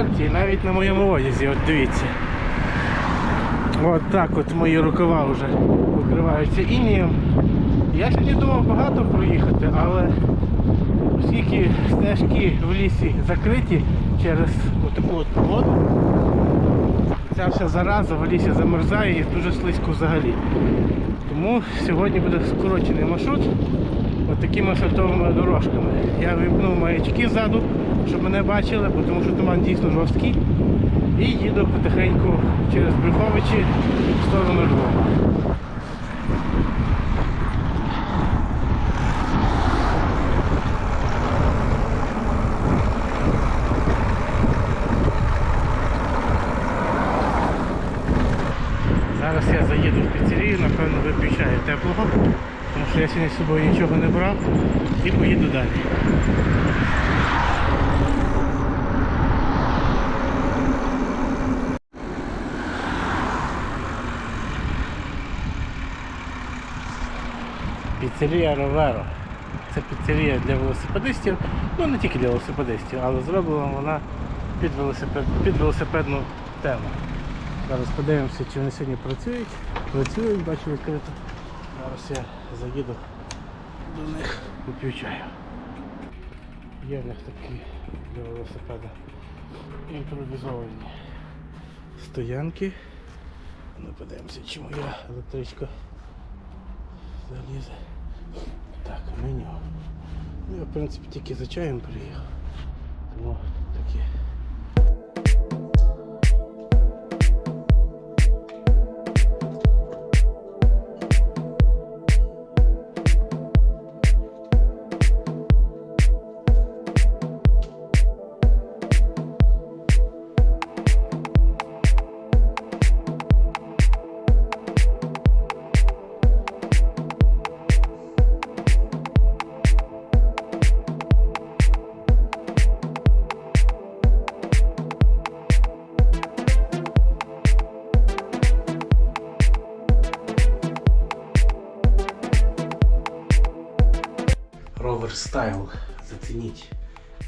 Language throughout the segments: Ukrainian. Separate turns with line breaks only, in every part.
асфальті, навіть на моєму одязі. От дивіться. От так от мої рукава вже покриваються інієм. Я сьогодні думав багато проїхати, але оскільки стежки в лісі закриті через отаку от погоду, ця вся зараза в лісі замерзає і дуже слизько взагалі. Тому сьогодні буде скорочений маршрут от такими асфальтовими дорожками. Я вимкнув маячки ззаду, щоб мене бачили, бо тому що туман дійсно жорсткий. І їду потихеньку через Брюховичі в сторону Львова. Зараз я заїду в піцерію, напевно вип'ю чаю теплого, тому що я сьогодні з собою нічого не брав і поїду далі. Піцерія Роверо. Це піцерія для велосипедистів, ну не тільки для велосипедистів, але зроблена вона під, велосипед, під велосипедну тему. Зараз подивимося, чи вони сьогодні працюють. Працюють, бачу відкрито. Зараз я заїду до них поп'ю чаю. Є в них такі для велосипеда імпровізовані стоянки. Ну подивимося, чи моя електричка залізе. Так, меню. Ну, я в принципі тільки за чаєм приїхав. Тому такі.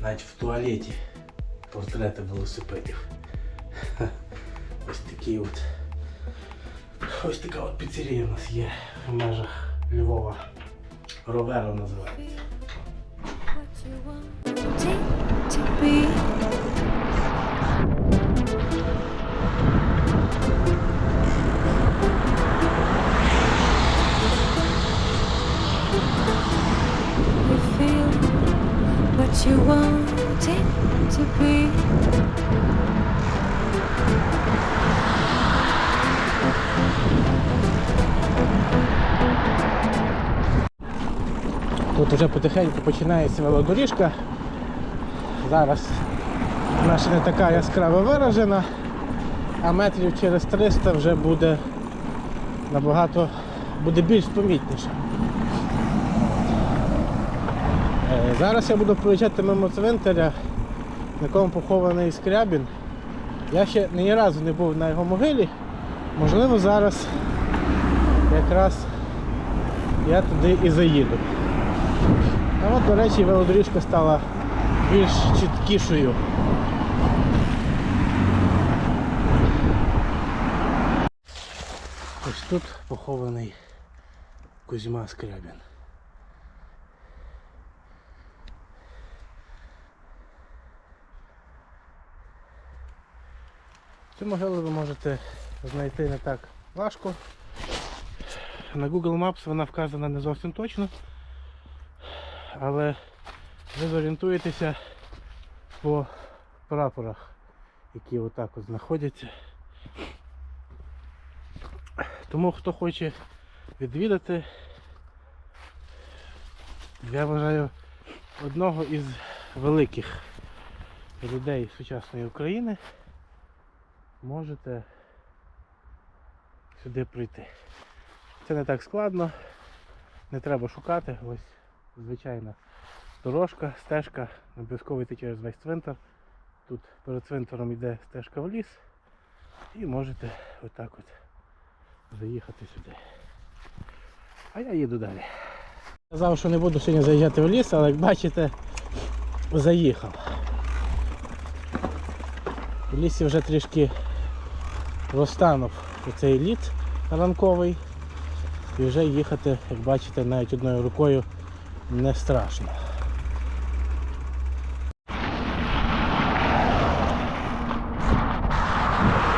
Навіть в туалеті портрети велосипедів. Ось такі от. Ось така от піцерія у нас є в межах Львова. Ровера називається. Вже потихеньку починається велодоріжка. Зараз ще не така яскраво виражена, а метрів через 300 вже буде набагато буде більш помітніше. Е, Зараз я буду проїжджати мимо цвинтаря, на якому похований Скрябін. Я ще ні разу не був на його могилі. Можливо, зараз якраз я туди і заїду. От, до речі, велодоріжка стала більш чіткішою. Ось тут похований Кузьма Скрябін. Цю могилу ви можете знайти не так важко. На Google Maps вона вказана не зовсім точно але ви зорієнтуєтеся по прапорах, які отак от знаходяться. Тому хто хоче відвідати, я вважаю одного із великих людей сучасної України можете сюди прийти. Це не так складно, не треба шукати. Ось звичайна дорожка, стежка, обов'язково йти через весь цвинтар. тут перед цвинтаром йде стежка в ліс. І можете отак от заїхати сюди. А я їду далі. Казав, що не буду сьогодні заїжджати в ліс, але як бачите, заїхав. В лісі вже трішки розтанув цей лід ранковий. І вже їхати, як бачите, навіть одною рукою не страшно.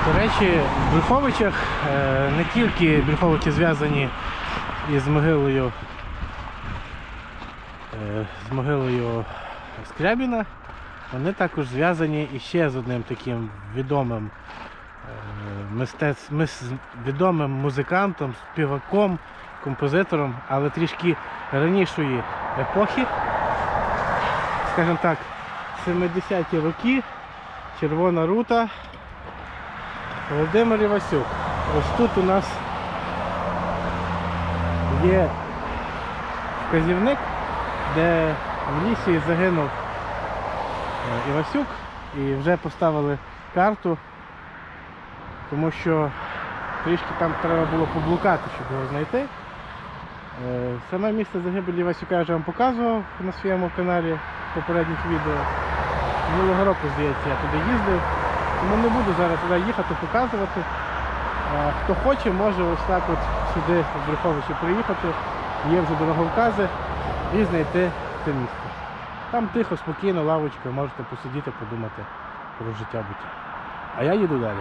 До речі, в Брюховичах е, не тільки Брюховичі зв'язані із могилою е, з могилою Скрябіна, вони також зв'язані іще з одним таким відомим е, мистець, мис, відомим музикантом, співаком, композитором, але трішки ранішої епохи, скажімо так, 70-ті роки, Червона рута. Володимир Івасюк. Ось тут у нас є вказівник, де в лісі загинув е, Івасюк і вже поставили карту, тому що трішки там треба було поблукати, щоб його знайти. Е, Саме місце загибелі Івасюка я вже вам показував на своєму каналі в попередніх відео. Минулого року, здається, я туди їздив. Тому не буду зараз туди їхати, показувати. Хто хоче, може ось так от сюди в Брюховичі приїхати. Є вже дороговкази і знайти це місце. Там тихо, спокійно, лавочка, можете посидіти, подумати про життя буття. А я їду далі.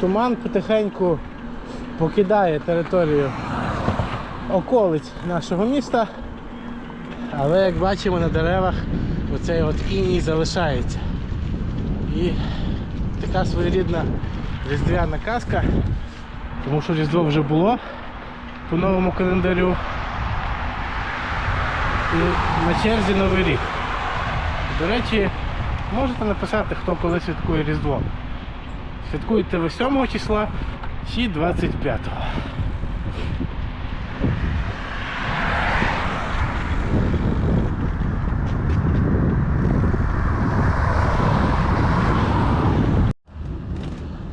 Туман потихеньку покидає територію околиць нашого міста. Але як бачимо на деревах оцей от іній залишається. І така своєрідна різдвяна казка, тому що Різдво вже було по новому календарю. І на черзі Новий рік. До речі, можете написати, хто коли святкує Різдво. Святкуєте ви 7 числа чи 25.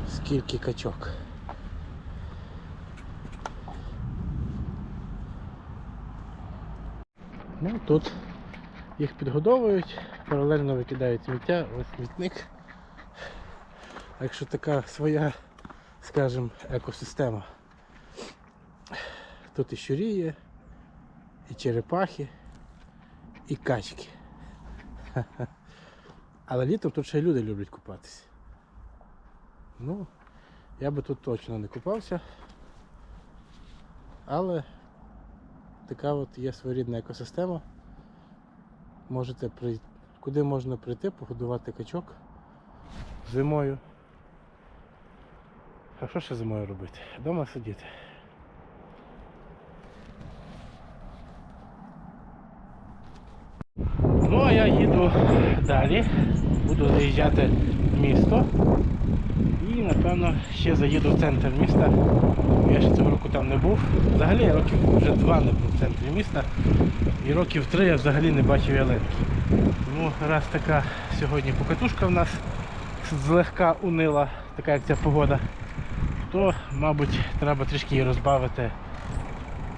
Скільки качок. Ну, тут їх підгодовують, паралельно викидають сміття, ось смітник. Так що така своя, скажімо, екосистема. Тут і щурі і черепахи, і качки. Але літом тут ще й люди люблять купатися. Ну, я би тут точно не купався. Але така от є своєрідна екосистема. Можете при... Куди можна прийти, погодувати качок зимою. А що ще зимою робити? Дома сидіти. Ну а я їду далі. Буду заїжджати в місто. І напевно ще заїду в центр міста. Я ще цього року там не був. Взагалі я років вже два не був в центрі міста. І років три я взагалі не бачив ялинки. Тому раз така сьогодні покатушка в нас злегка унила, така як ця погода, то, мабуть, треба трішки її розбавити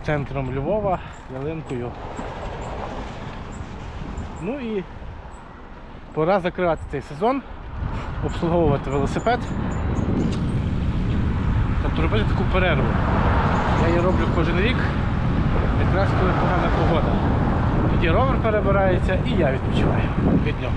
центром Львова, ялинкою. Ну і пора закривати цей сезон, обслуговувати велосипед. Тобто робити таку перерву. Я її роблю кожен рік, якраз коли погана погода. Тоді ровер перебирається і я відпочиваю від нього.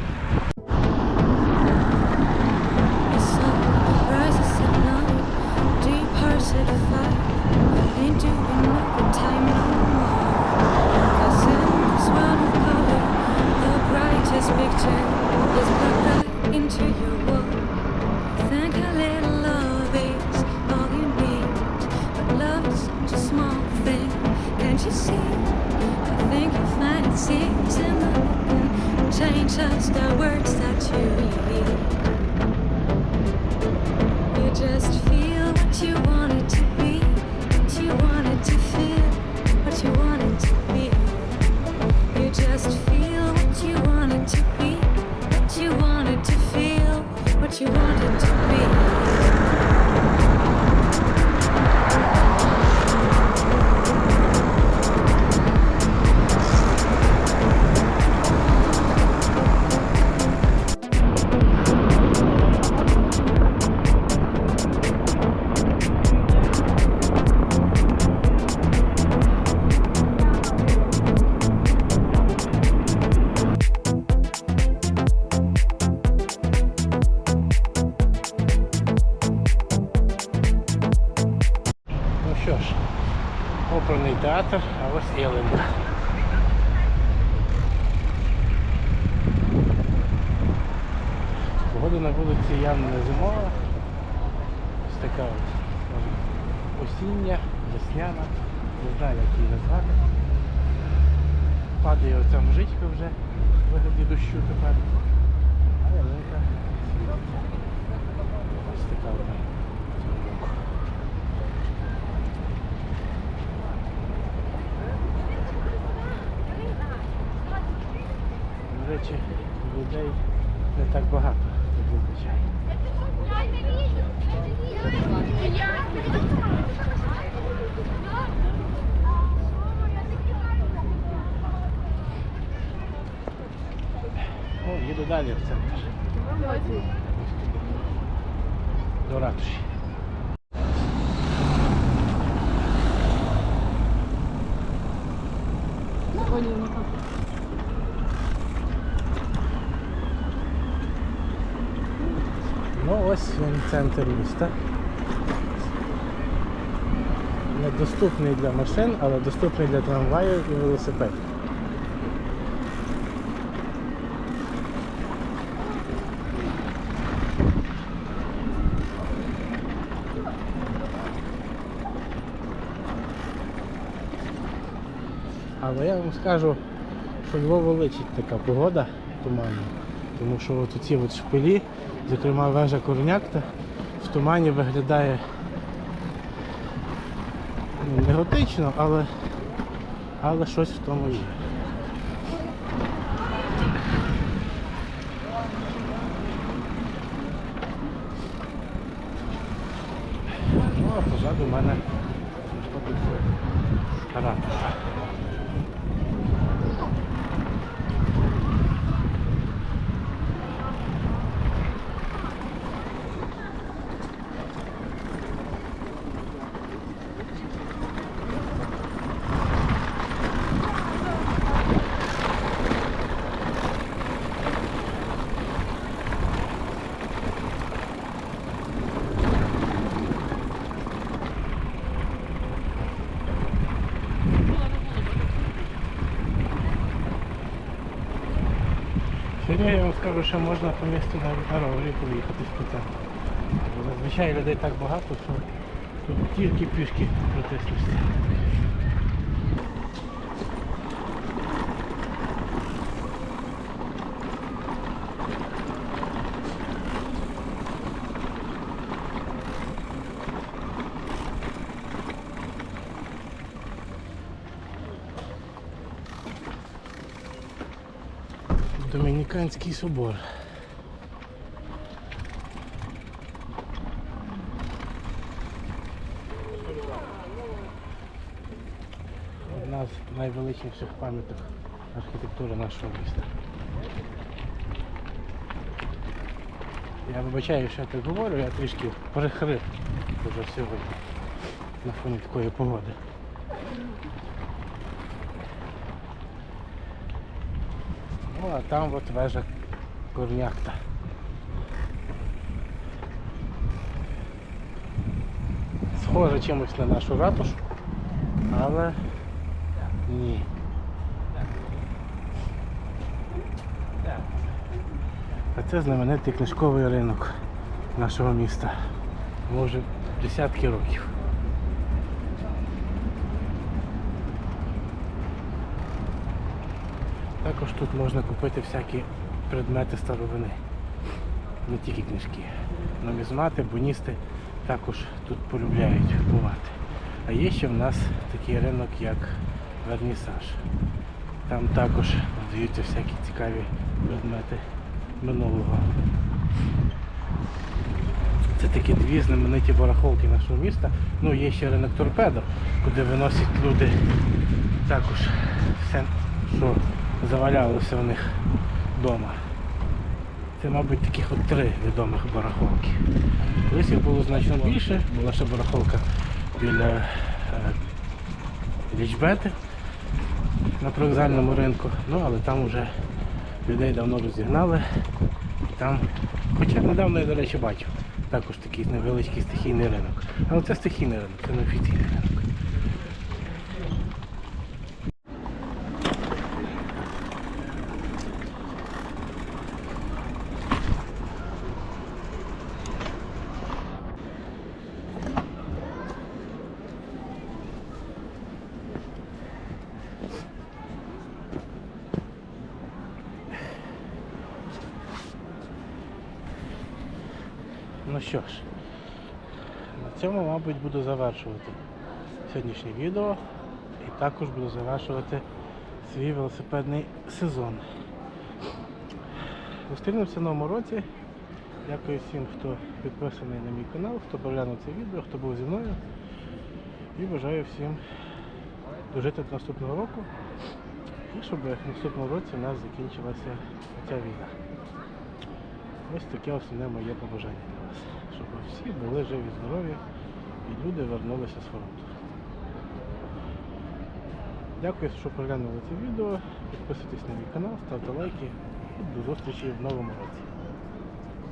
Падає оця мужичка вже вигляді дощу тепер. А світить. Ось така вона. До речі, людей не так багато, як зазвичай. О, їду далі в центр. До ратуші. Ну ось він центр міста. Недоступний для машин, але доступний для трамваїв і велосипедів. Але я вам скажу, що Львову личить така погода туманна. Тому що от ці от шпилі, зокрема вежа Корнякта, в тумані виглядає ну, не готично, але, але щось в тому є. Ну, а позаду мене ратуша. Сьогодні я вам скажу, що можна по місту навіть на ровері поїхати центру. Зазвичай людей так багато, що тут тільки пішки протиснешся. Домініканський собор. Одна з найвеличніших пам'яток архітектури нашого міста. Я вибачаю, що я так говорю, я трішки перехрип вже сьогодні на фоні такої погоди. Ну а там от вежа Корнякта. Схоже чимось на нашу ратушу, але ні. А це знаменитий книжковий ринок нашого міста. Може десятки років. Також тут можна купити всякі предмети старовини. Не тільки книжки. Нумізмати, буністи також тут полюбляють бувати. А є ще в нас такий ринок, як Вернісаж. Там також продаються всякі цікаві предмети минулого. Це такі дві знамениті барахолки нашого міста. Ну, є ще ринок торпедо, куди виносять люди також все, що завалялося у них вдома. Це, мабуть, таких от три відомих барахолки. Колись їх було значно більше, була ще барахолка біля е, Лічбети на привокзальному ринку, ну але там вже людей давно розігнали. І там, хоча недавно я, до речі, бачив, також такий невеличкий стихійний ринок. Але це стихійний ринок, це не офіційний ринок. Що ж, на цьому, мабуть, буду завершувати сьогоднішнє відео і також буду завершувати свій велосипедний сезон. Зустрінемося в новому році. Дякую всім, хто підписаний на мій канал, хто переглянув це відео, хто був зі мною. І бажаю всім дожити до наступного року. І щоб в наступному році у нас закінчилася ця війна. Ось таке основне моє побажання. Щоб всі були живі, здорові і люди вернулися з фронту. Дякую, що переглянули це відео. Підписуйтесь на мій канал, ставте лайки і до зустрічі в новому році.